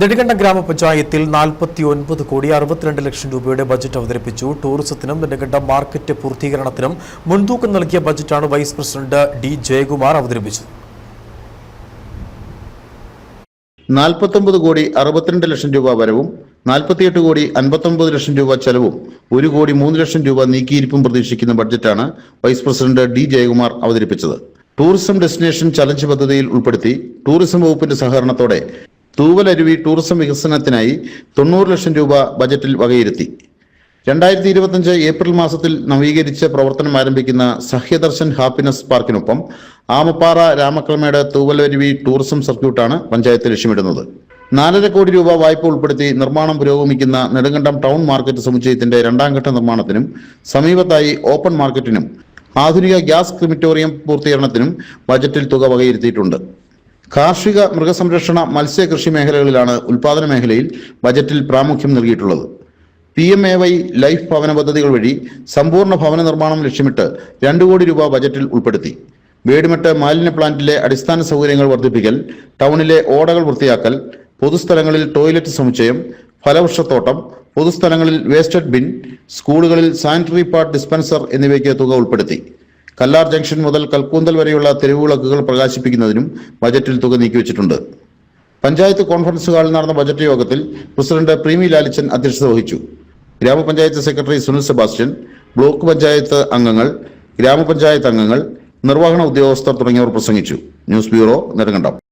നെടുങ്കണ്ടം ഗ്രാമപഞ്ചായത്തിൽ നാൽപ്പത്തി ഒൻപത് കോടി അറുപത്തിരണ്ട് ലക്ഷം രൂപയുടെ ബജറ്റ് അവതരിപ്പിച്ചു. ടൂറിസത്തിനും നെടുങ്കണ്ടം മാർക്കറ്റ് പൂർത്തീകരണത്തിനും മുൻതൂക്കം നൽകിയ ബജറ്റാണ് വൈസ് പ്രസിഡന്റ് ഡി ജയകുമാർ അവതരിപ്പിച്ചത്. നാൽപ്പത്തൊമ്പത് കോടി അറുപത്തിരണ്ട് ലക്ഷം രൂപ വരവും നാൽപ്പത്തിയെട്ട് കോടി അൻപത്തൊമ്പത് ലക്ഷം രൂപ ചെലവും ഒരു കോടി മൂന്ന് ലക്ഷം രൂപ നീക്കിയിരിപ്പും പ്രതീക്ഷിക്കുന്ന ബഡ്ജറ്റാണ് വൈസ് പ്രസിഡന്റ് ഡി ജയകുമാർ അവതരിപ്പിച്ചത്. ടൂറിസം ഡെസ്റ്റിനേഷൻ ചലഞ്ച് പദ്ധതിയിൽ ഉൾപ്പെടുത്തി ടൂറിസം വകുപ്പിന്റെ സഹകരണത്തോടെ തൂവലരുവി ടൂറിസം വികസനത്തിനായി തൊണ്ണൂറ് ലക്ഷം രൂപ ബജറ്റിൽ വകയിരുത്തി. രണ്ടായിരത്തി ഇരുപത്തിയഞ്ച് ഏപ്രിൽ മാസത്തിൽ നവീകരിച്ച പ്രവർത്തനം ആരംഭിക്കുന്ന സഹ്യദർശൻ ഹാപ്പിനെസ് പാർക്കിനൊപ്പം ആമപ്പാറ രാമക്രമേട് തൂവലരുവി ടൂറിസം സർക്യൂട്ടാണ് പഞ്ചായത്ത് ലക്ഷ്യമിടുന്നത്. നാലര കോടി രൂപ വായ്പ ഉൾപ്പെടുത്തി നിർമ്മാണം പുരോഗമിക്കുന്ന നെടുങ്കണ്ടം ടൗൺ മാർക്കറ്റ് സമുച്ചയത്തിന്റെ രണ്ടാം ഘട്ട നിർമ്മാണത്തിനും സമീപത്തായി ഓപ്പൺ മാർക്കറ്റിനും ആധുനിക ഗ്യാസ് ക്രിമിറ്റോറിയം പൂർത്തീകരണത്തിനും ബജറ്റിൽ തുക വകയിരുത്തിയിട്ടുണ്ട്. കാർഷിക മൃഗസംരക്ഷണ മത്സ്യകൃഷി മേഖലകളിലാണ് ഉൽപാദന മേഖലയിൽ ബജറ്റിൽ പ്രാമുഖ്യം നൽകിയിട്ടുള്ളത്. P M A Y life ഭവന പദ്ധതികൾ വഴി സമ്പൂർണ ഭവന നിർമ്മാണം ലക്ഷ്യമിട്ട് രണ്ടു കോടി രൂപ ബജറ്റിൽ ഉൾപ്പെടുത്തി. വേടിമെട്ട് മാലിന്യ പ്ലാന്റിലെ അടിസ്ഥാന സൗകര്യങ്ങൾ വർദ്ധിപ്പിക്കൽ ടൗണിലെ ഓടകൾ വൃത്തിയാക്കൽ പൊതുസ്ഥലങ്ങളിൽ ടോയ്ലറ്റ് സമുച്ചയം ഫലവൃക്ഷത്തോട്ടം പൊതുസ്ഥലങ്ങളിൽ വേസ്റ്റഡ് ബിൻ സ്കൂളുകളിൽ സാനിറ്ററി പാർട്ട് ഡിസ്പെൻസർ എന്നിവയ്ക്ക് തുക ഉൾപ്പെടുത്തി. കല്ലാർ ജംഗ്ഷൻ മുതൽ കൽക്കൂന്തൽ വരെയുള്ള തെരുവുവിളക്കുകൾ പ്രകാശിപ്പിക്കുന്നതിനും ബജറ്റിൽ തുക നീക്കിവച്ചിട്ടുണ്ട് പഞ്ചായത്ത് കോൺഫറൻസ് ഹാളിൽ നടന്ന ബജറ്റ് യോഗത്തിൽ പ്രസിഡന്റ് പ്രീമി ലാലിച്ചൻ അധ്യക്ഷത വഹിച്ചു. Grama panchayat secretary Sunil Sebastian block panchayat അംഗങ്ങൾ ഗ്രാമപഞ്ചായത്ത് അംഗങ്ങൾ നിർവഹണ ഉദ്യോഗസ്ഥർ തുടങ്ങിയവർ പ്രസംഗിച്ചു. News bureau Nedumkandam.